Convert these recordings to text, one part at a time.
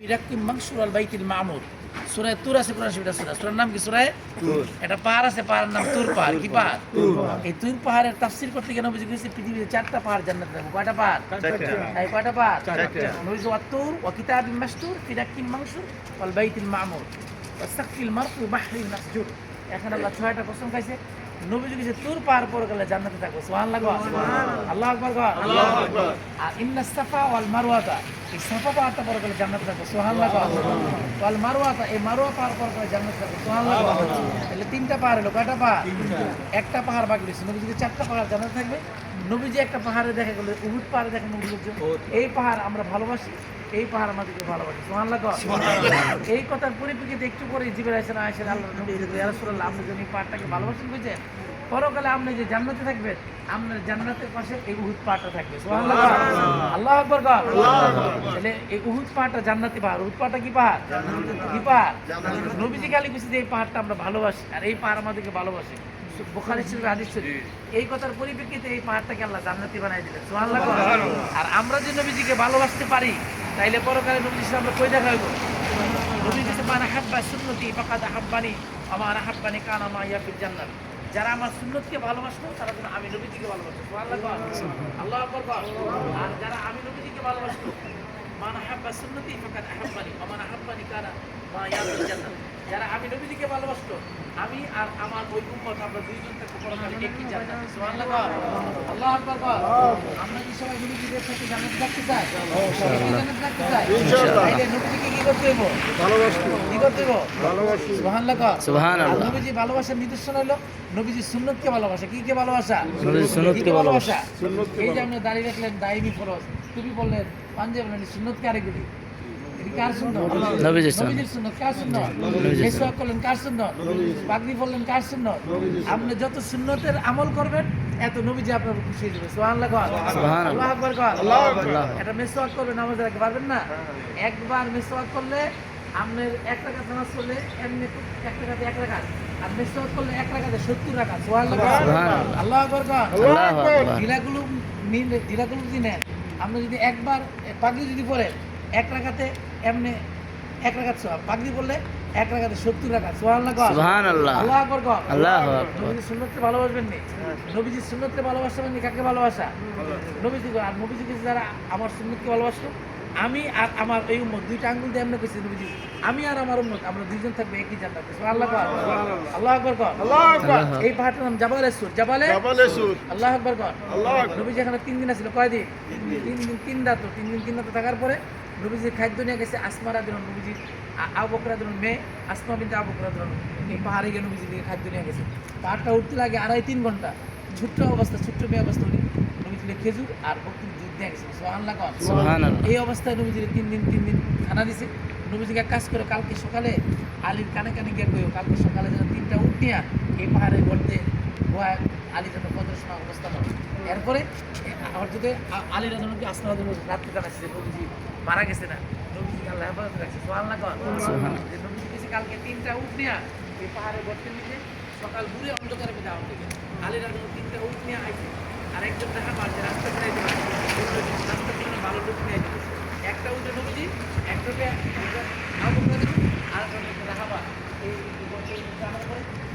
বিরাক্কিম মাংসুর আল বাইতিল মামুর। সুরায় তুর আছে কোরআন শরীফের সূরা সূরার নাম কি সুরায়? এটা পাহাড় আছে পাহাড়ের নাম তুর পাহাড়। কি পাহাড়। এই তুর পাহাড়ের তাফসীর করতে গিয়ে নবী জিজ্ঞেস পৃথিবীতে চারটা পাহাড় জান্নাত দেবো কয়টা পাহাড়? তাই কয়টা পাহাড়? নবী যে ওয়াত্তুর ওয়া কিতাবিন মাসতুর ফিরাক্কিম মাংসুর ওয়াল বাইতিল মামুর। ওয়া সাকফিল মারফু বাহরিন মাসজুদ এখন আল্লাহ ছয়টা কসম খাইছে। নবী জিজ্ঞেস তুর পাহাড় পরে গেলে জান্নাতে থাকব। সুবহানাল্লাহ গো আল্লাহু আকবার। আল্লাহু আকবার। আর ইন্না সাফা ওয়াল মারওয়াতা এই সাফা পাহাড়টা পরে জান্নাতে এই পাহাড় পরে জান্নাতে তাহলে তিনটা পাহাড় হলো কয়টা পাহাড়? একটা পাহাড় বাকি রয়েছে। নবী যদি চারটা পাহাড় জান্নাতে থাকবে। নবীজি একটা পাহাড়ে দেখা গেল উহুদ পাহাড়ে দেখেন নবীজি এই পাহাড় আমরা ভালোবাসি এই পাহাড় আমাদেরকে ভালোবাসি সুবহানাল্লাহ এই কথার পরিপ্রেক্ষিতে একটু পরে জিবরাইল আইসেন আয়েশা আল্লাহ নবী আপনি যদি এই পাহাড়টাকে ভালোবাসেন বুঝছেন পরকালে আপনি যে জান্নাতে থাকবেন আপনার জান্নাতের পাশে এই উহুদ পাহাড়টা থাকবে। আল্লাহ আকবার তাহলে এই উহুদ পাহাড়টা জান্নাতি পাহাড়। উহুদ পাহাড়টা কি পাহাড়? কি পাহাড়? নবীজি খালি কিছু যে এই পাহাড়টা আমরা ভালোবাসি। আর এই পাহাড় আমাদেরকে ভালোবাসে। বুখারী শরীফ হাদিস শরীফ। এই কথার পরিপ্রেক্ষিতে এই পাহাড়টাকে আল্লাহ জান্নাতি বানাই দিলেন। সুবহানাল্লাহ আর আমরা যে নবীজিকে ভালোবাসতে পারি তাইলে পরকালে নবীজির সাথে আমরা কই দেখা হইব? নবী কাছে মানা হাব্বা সুন্নতি ফাকাদ হাব্বানি আমার হাব্বানি কানা মা ইয়াফিল জান্নাত। যারা আমার সুন্নতকে ভালোবাসতো তারা যেন আমি নবীজিকে ভালোবাসতো। ভালোবাসবো আল্লাহ আল্লাহ আর যারা আমি নবীজিকে ভালোবাসতো মান হাব্বা সুন্নতি ফাকাদ আহাব্বানি আমার হাব্বানি কানা মা ইয়াফিল জান্নাত। যারা আমি নবীজিকে ভালোবাসতো আমি আর আমার ওই উম্মত আমরা দুইজন থেকে পরকালে একই জান্নাতে। সুবহানাল্লাহ আল্লাহ আকবার। আমরা কি সবাই সাথে জান্নাতে থাকতে চাই? জান্নাতে থাকতে চাই? তাইলে নবীজিকে কি করতে হইব? কি করতে হইব? সুবহানাল্লাহ। সুবহানাল্লাহ। নবীজি ভালোবাসার নিদর্শন হলো নবীজি সুন্নতকে ভালোবাসা। কি কে ভালোবাসা? সুন্নতকে কি কে ভালোবাসা। এই যে আপনি দাঁড়িয়ে রাখলেন দাইমি ফরজ। তুমি বললেন পাঞ্জাব বললেন সুন্নত কারে গুলি এটি কার সুন্নত নবীজির সুন্নত। কার সুন্নত নবীজির করলেন কার সুন্নত পাগড়ি বললেন কার সুন্নত আপনি যত সুন্নতের আমল করবেন এত নবীজি আপনার খুশি হয়ে যাবে। সুবহানাল্লাহ কর। আল্লাহু আকবার কর। আল্লাহু আকবার। এটা মেসওয়াক করবে নামাজ রাখতে পারবেন না? একবার মেসওয়াক করলে আপনার এক টাকা নামাজ করলে এমনি এক টাকাতে এক রাখা আর মেসওয়াক করলে এক টাকাতে সত্তর টাকা সুবহানাল্লাহ সুবহানাল্লাহ। আল্লাহু আকবার কর। আল্লাহু আকবার। আপনি যদি একবার পাগড়ি যদি পরে এক রাখাতে এমনি এক রাখাত সব পাগড়ি পরলে এক রাখাতে সত্তর রাখা সোহান। আল্লাহু আকবার কর। আল্লাহু সুন্নতকে ভালোবাসবেন নি নবীজির সুন্নতকে ভালোবাসবেন নি কাকে ভালোবাসা? নবীজি আর নবীজিকে যারা আমার সুন্দরকে ভালোবাসলো আমি আর আমার এই উম্মত দুইটা আঙ্গুল দিয়ে এমনি কইছি নবীজি আমি আর আমার উম্মত আমরা দুইজন থাকবে একই জান্নাতে। আল্লাহ আল্লাহ আকবার কর। আল্লাহ আকবার। এই পাহাড়টার নাম জাবালে সুর। জাবালে জাবালে সুদ আল্লাহ আকবার কর। আল্লাহ আকবার। নবীজি এখানে তিন দিন কয়দিন তিন দিন। তিন রাত তিন দিন তিন রাত থাকার পরে নবীজি খাদ্য নিয়ে গেছে আসমারা দিন নবীজি আবকরা দিন মেয়ে আসমা বিনতে আবকরা দিন এই পাহাড়ে গিয়ে নবীজি দিয়ে খাদ্য নিয়ে গেছে। পাহাড়টা উঠতে লাগে আড়াই তিন ঘণ্টা। ছোট্ট অবস্থা ছোট্ট মেয়ে অবস্থা উনি। নবীজি খেজুর আর বকরি এই অবস্থায় নবীজি তিন দিন তিন দিন খানা দিছে। নবীজিকে কাজ করে কালকে সকালে আলীর কানে কানে গিয়ে কইও কালকে সকালে যেন তিনটা উঠিয়া এই পাহাড়ে গড়তে আলী যেন প্রদর্শন অবস্থা করে। এরপরে আমার যদি আলী রাজনকে আসনা রাজন রাত্রি কাটাচ্ছে নবীজি মারা গেছে না? নবীজি আল্লাহ হেফাজত রাখছে সোহান না কর নবীজি গেছে কালকে তিনটা উঠ নিয়া এই পাহাড়ে গড়তে নিচে সকাল ঘুরে অন্ধকারে আমার দিকে আলী রাজন তিনটা উঠ নিয়ে আইছে আর একজন দেখা পাচ্ছে রাস্তা ফেরাই দিবে রাস্তা ফেরানো ভালো লোক নিয়ে দিবে একটা উঠে নবীজি একটাকে আবু বকর আর একটা রাহাবা এই জানার পরে বদর অন্ধকার কাছে নবীজি তিনটা উঠ নিয়ে মদিনার পথে রওনা দিচ্ছে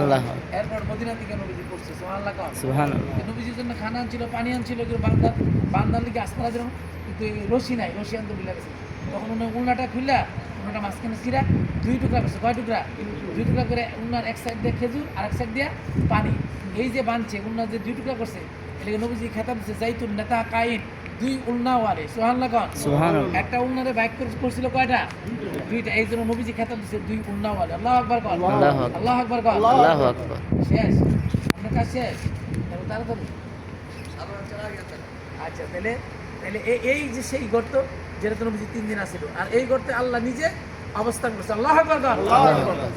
আল্লাহু এরপর মদিনা থেকে নবীজি পড়ছে সুবহানাল্লাহ সুবহানাল্লাহ। নবীজির জন্য খানা আনছিল পানি আনছিল বান্দা বান্দার লিগে আসমারা দিলাম কিন্তু রশি নাই রশি আনতে ভুলে গেছে। তখন উনি উল্লাটা খুললা উল্লাটা মাঝখানে ছিঁড়া দুই টুকরা করছে। কয় টুকরা? দুই টুকরা করে এক সাইড দিয়ে খেজুর আর এক সাইড দিয়ে পানি। এই যে বানছে উন্নার যে দুই টুকরা করছে এটাকে নবীজি খেতাব দিচ্ছে জাইতুন নেতা কাইন। দুই উল্না ওয়ারে একটা উন্নারে বাইক করছিল কয়টা? দুইটা এই জন্য নবীজি খেতাব দিচ্ছে দুই উন্না ওয়ারে। আল্লাহ আকবার কর আল্লাহ আকবার। কর আল্লাহু আকবার। শেষ। আপনার কাজ শেষ? তাড়াতাড়ি। আচ্ছা তাহলে তাহলে এই যে সেই গর্ত যেটা তো নবীজি তিন দিন আসছিল আর এই গর্তে আল্লাহ নিজে অবস্থান করছে। আল্লাহ আকবার কর।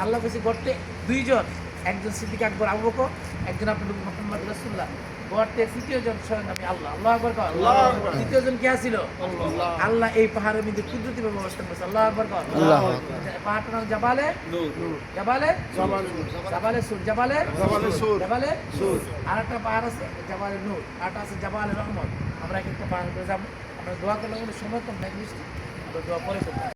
আল্লাহ কাছে গর্তে দুইজন একজন সিদ্দিক আকবর আবু বকর একজন আপনার মোহাম্মদ রাসূলুল্লাহ। গর্তে তৃতীয় জন স্বয়ং আমি আল্লাহ। আল্লাহ আকবর তৃতীয় জন কে ছিল আল্লাহ এই পাহাড়ের মধ্যে কুদরতি ভাবে অবস্থান করছে। আল্লাহ আকবর পাহাড়টার নাম জাবালে? জাবালে? জাবালে সুর। জাবালে জাবালে? সুর। আর একটা পাহাড় আছে জাবালে নূর। আরটা আছে জাবালে রহমত। আমরা একটা পাহাড় করে যাব। আমরা দোয়া করলে কোনো সময় কম মিষ্টি। আমরা দোয়া পরে করব।